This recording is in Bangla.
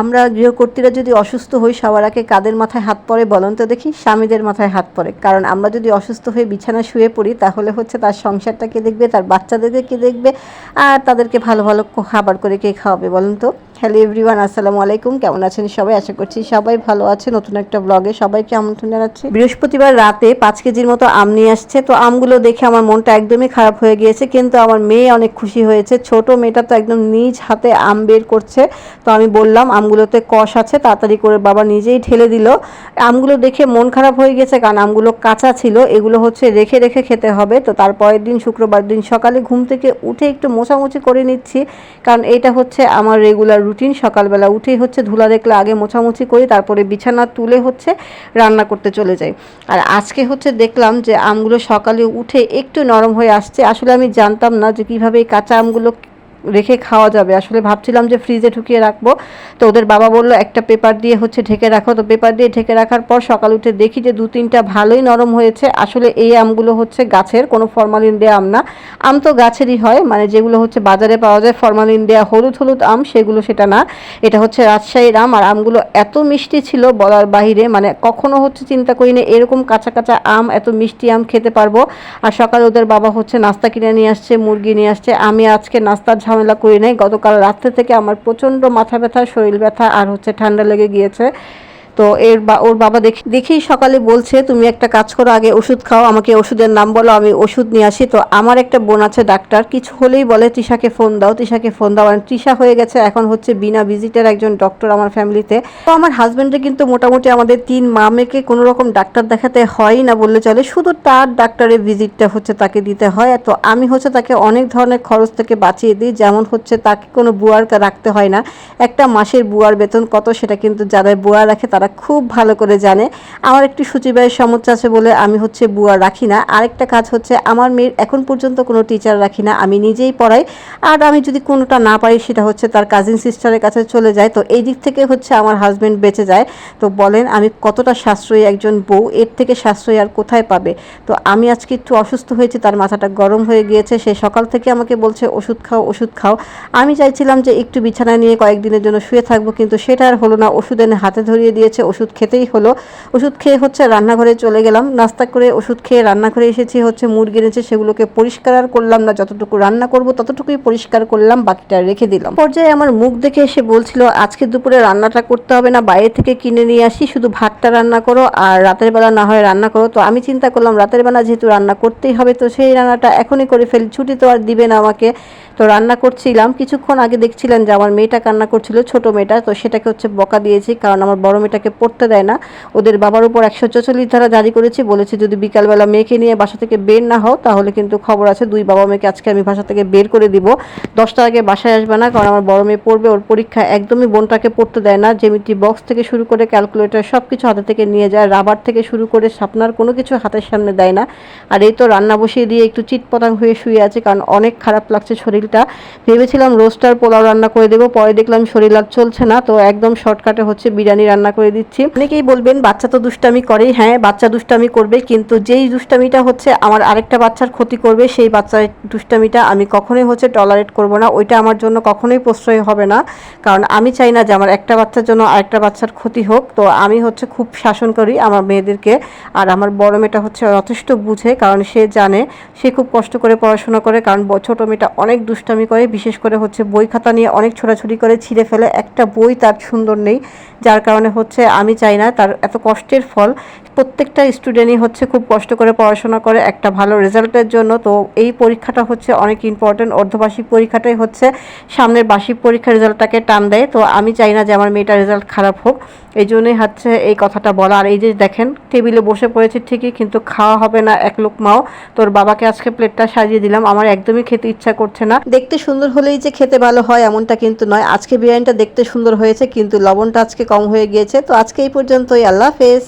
আমরা গৃহকর্তীরা যদি অসুস্থ হই সবার আগে কাদের মাথায় হাত পরে বলেন তো দেখি? স্বামীদের মাথায় হাত পড়ে। কারণ আমরা যদি অসুস্থ হয়ে বিছানা শুয়ে পড়ি, তাহলে হচ্ছে তার সংসারটা কে দেখবে, তার বাচ্চাদেরকে কে দেখবে, আর তাদেরকে ভালো ভালো খাবার করে কে খাওয়াবে বলেন তো? হ্যালো এভরিওয়ান আসসালামু আলাইকুম। কেমন আছেন সবাই? আশা করছি সবাই ভালো আছে নতুন একটা ব্লগে সবাইকে আমন্ত্রণ জানাচ্ছি। বৃহস্পতিবার রাতে পাঁচ কেজির মতো আম নিয়ে আসছে। তো আমগুলো দেখে আমার মনটা একদমই খারাপ হয়ে গিয়েছে, কিন্তু আমার মেয়ে অনেক খুশি হয়েছে। ছোট মেয়েটা তো একদম নিজ হাতে আম বের করছে। তো আমি বললাম, আমগুলোতে কষ আছে, তাড়াতাড়ি করে বাবা নিজেই ঢেলে দিল। আমগুলো দেখে মন খারাপ হয়ে গেছে কারণ আমগুলো কাঁচা ছিল। এগুলো হচ্ছে রেখে রেখে খেতে হবে। তো তারপরের দিন, শুক্রবার দিন সকালে ঘুম থেকে উঠে একটু মোছামুছি করে নিচ্ছি। কারণ এটা হচ্ছে আমার রেগুলার রুটিন সকালবেলা উঠেই হচ্ছে ধুলা দেখলে আগে মোছামুছি করি, তারপরে বিছানা তুলে হচ্ছে রান্না করতে চলে যাই। আর আজকে হচ্ছে দেখলাম যে আমগুলো সকালে উঠে একটু নরম হয়ে আসছে। আসলে আমি জানতাম না যে কীভাবে এই কাঁচা আমগুলো রেখে খাওয়া যাবে। আসলে ভাবছিলাম যে ফ্রিজে ঢুকিয়ে রাখব। তো ওদের বাবা বলল, একটা পেপার দিয়ে হচ্ছে ঢেকে রাখো। তো পেপার দিয়ে ঢেকে রাখার পর সকাল উঠে দেখি যে দু তিনটা ভালোই নরম হয়েছে। আসলে এই আমগুলো হচ্ছে গাছের, কোনো ফরমালিন দেওয়া আম না। আম তো গাছেরই হয় মানে যেগুলো হচ্ছে বাজারে পাওয়া যায় ফরমালিন দেওয়া হলুদ হলুদ আম, সেগুলো সেটা না। এটা হচ্ছে রাজশাহীর আম, আর আমগুলো এত মিষ্টি ছিল বলার বাহিরে মানে কখনো হচ্ছে চিন্তা করি না, এরকম কাঁচা কাঁচা আম, এত মিষ্টি আম খেতে পারব। আর সকালে ওদের বাবা হচ্ছে নাস্তা কিনে নিয়ে আসছে, মুরগি নিয়ে আসছে। আমি আজকে নাস্তার ঝামেলা করি নাই। গতকাল রাত্রে থেকে আমার প্রচণ্ড মাথা ব্যথা, শরীর ব্যথা আর হচ্ছে ঠান্ডা লেগে গিয়েছে। তো এর বা ওর বাবা দেখি দেখেই সকালে বলছে, তুমি একটা কাজ করো, আগে ওষুধ খাও, আমাকে ওষুধের নাম বলো, আমি ওষুধ নিয়ে আসি। তো আমার একটা বোন আছে ডাক্তার, কিছু হলেই বলে তৃষাকে ফোন দাও তৃষাকে ফোন দাও। মানে তৃষা হয়ে গেছে, এখন হচ্ছে বিনা ভিজিটের একজন ডক্টর আমার ফ্যামিলিতে তো। আমার হাজব্যান্ডে কিন্তু মোটামুটি আমাদের তিন মামেকে কোনো রকম ডাক্তার দেখাতে হয় না বললে চলে, শুধু তার ডাক্তারের ভিজিটটা হচ্ছে তাকে দিতে হয়। তো আমি হচ্ছে তাকে অনেক ধরনের খরচ থেকে বাঁচিয়ে দিই, যেমন হচ্ছে তাকে কোনো বুয়ার রাখতে হয় না। একটা মাসের বুয়ার বেতন কত সেটা কিন্তু যারা বুয়া রাখে তারা খুব ভালো করে জানে। আমার একটু সচিবায়ের সমস্যা আছে বলে আমি হচ্ছে বুয়া রাখি না। আরেকটা কাজ হচ্ছে আমার মেয়ের এখন পর্যন্ত কোনো টিচার রাখি না। আমি নিজেই পড়াই। আর আমি যদি কোনোটা না পারি, সেটা হচ্ছে তার কাজিন সিস্টারের কাছে চলে যায়। তো এই দিক থেকে হচ্ছে আমার হাজব্যান্ড বেঁচে যায়। তো বলেন, আমি কতটা সাশ্রয়ী একজন বউ? এর থেকে সাশ্রয়ী আর কোথায় পাবে? তো আমি আজকে একটু অসুস্থ হয়েছি, তার মাথাটা গরম হয়ে গিয়েছে। সে সকাল থেকে আমাকে বলছে, ওষুধ খাও ওষুধ খাও। আমি চাইছিলাম যে একটু বিছানা নিয়ে কয়েকদিনের জন্য শুয়ে থাকব, কিন্তু সেটা আর হলো না। ওষুধ এনে হাতে ধরিয়ে দিয়েছে। ওষুধ খেতেই হলো। ওষুধ খেয়ে হচ্ছে রান্নাঘরে চলে গেলাম। নাস্তা করে ওষুধ খেয়ে রান্নাঘরে এসেছি, হচ্ছে মুরগি এনেছে, সেগুলোকে পরিষ্কার আর করলাম না। যতটুকু রান্না করব ততটুকুই পরিষ্কার করলাম, বাকিটা রেখে দিলাম। পর্যায়ে আমার মুখ দেখে এসে বলছিল, আজকে দুপুরে রান্নাটা করতে হবে না, বাইরে থেকে কিনে নিয়ে আসি, শুধু ভাতটা রান্না করো আর রাতের বেলা না হয় রান্না করো। তো আমি চিন্তা করলাম, রাতের বেলা যেহেতু রান্না করতেই হবে, তো সেই রান্নাটা এখনই করে ফেলি, ছুটি তো আর দিবে না আমাকে। তো রান্না করছিলাম। কিছুক্ষণ আগে দেখছিলেন যে আমার মেয়েটা কান্না করছিল, ছোট মেয়েটা। তো সেটাকে হচ্ছে বকা দিয়েছি, কারণ আমার বড় মেয়েটাকে পড়তে দেয় না। ওদের বাবার উপর একশো চল্লিশ ধারা জারি করেছি। বলেছে, যদি বিকালবেলা মেয়েকে নিয়ে বাসা থেকে বের না হও, তাহলে কিন্তু খবর আছে, দুই বাবা মেয়েকে আজকে আমি বাসা থেকে বের করে দিব। দশটার আগে বাসায় আসবে না, কারণ আমার বড় মেয়ে পড়বে। ওর পরীক্ষা একদমই বোনটাকে পড়তে দেয় না। জেমিটি বক্স থেকে শুরু করে ক্যালকুলেটর সব কিছু হাতে থেকে নিয়ে যায়। রাবার থেকে শুরু করে সাপনার কোনো কিছু হাতের সামনে দেয় না। আর এই তো রান্না বসিয়ে দিয়ে একটু চিটপটাং হয়ে শুয়ে আছে, কারণ অনেক খারাপ লাগছে শরীরটা ভেবেছিলাম রোস্টার পোলাও রান্না করে দেবো, পরে দেখলাম শরীর আর চলছে না, তো একদম শর্টকাটে হচ্ছে বিরিয়ানি রান্না করে দিচ্ছি। অনেকেই বলবেন, বাচ্চা তো দুষ্টামি করেই হ্যাঁ বাচ্চা দুষ্টামি করবে, কিন্তু যেই দুষ্টামিটা হচ্ছে আমার আরেকটা বাচ্চার ক্ষতি করবে, সেই বাচ্চার দুষ্টামিটা আমি কখনোই হচ্ছে টলারেট করব না, ওইটা আমার জন্য কখনোই প্রশ্রয় হবে না। কারণ আমি চাই না যে আমার একটা বাচ্চার জন্য আরেকটা বাচ্চার ক্ষতি হোক, তো আমি হচ্ছে খুব শাসন করি আমার মেয়েদেরকে, আর আমার বড় মেয়েটা হচ্ছে যথেষ্ট বুঝে, কারণ সে জানে, সে খুব কষ্ট করে পড়াশোনা করে, কারণ ছোটো মেয়েটা অনেক দুষ্টামি করে, বিশেষ করে হচ্ছে বই খাতা নিয়ে অনেক ছোটাছুটি করে ছিঁড়ে ফেলে। একটা বই তার সুন্দর নেই, যার কারণে হচ্ছে আমি চাই না, তার এত কষ্টের ফল। প্রত্যেকটা স্টুডেন্টই হচ্ছে খুব কষ্ট করে পড়াশোনা করে, একটা ভালো রেজাল্টের জন্য। তো এই পরীক্ষাটা হচ্ছে অনেক ইম্পর্টেন্ট অর্ধবার্ষিক পরীক্ষাটাই হচ্ছে সামনের বার্ষিক পরীক্ষার রেজাল্টটাকে টান দেয়। তো আমি চাই না যে আমার মেয়েটার রেজাল্ট খারাপ হোক। এই জন্যই হচ্ছে এই কথাটা বলা। আর এই যে দেখেন, টেবিলে বসে পড়েছে ঠিকই, কিন্তু খাওয়া হবে না এক লোক মাও। তোর বাবাকে আজকে প্লেটটা সাজিয়ে দিলাম। আমার একদমই খেতে ইচ্ছা করছে না। দেখতে সুন্দর হলেই যে খেতে ভালো হয় এমনটা কিন্তু নয়। আজকে বিরিয়ানিটা দেখতে সুন্দর হয়েছে, কিন্তু লবণটা আজকে কম হয়ে গিয়েছে। তো আজকে এই পর্যন্তই। আল্লাহ হাফেজ।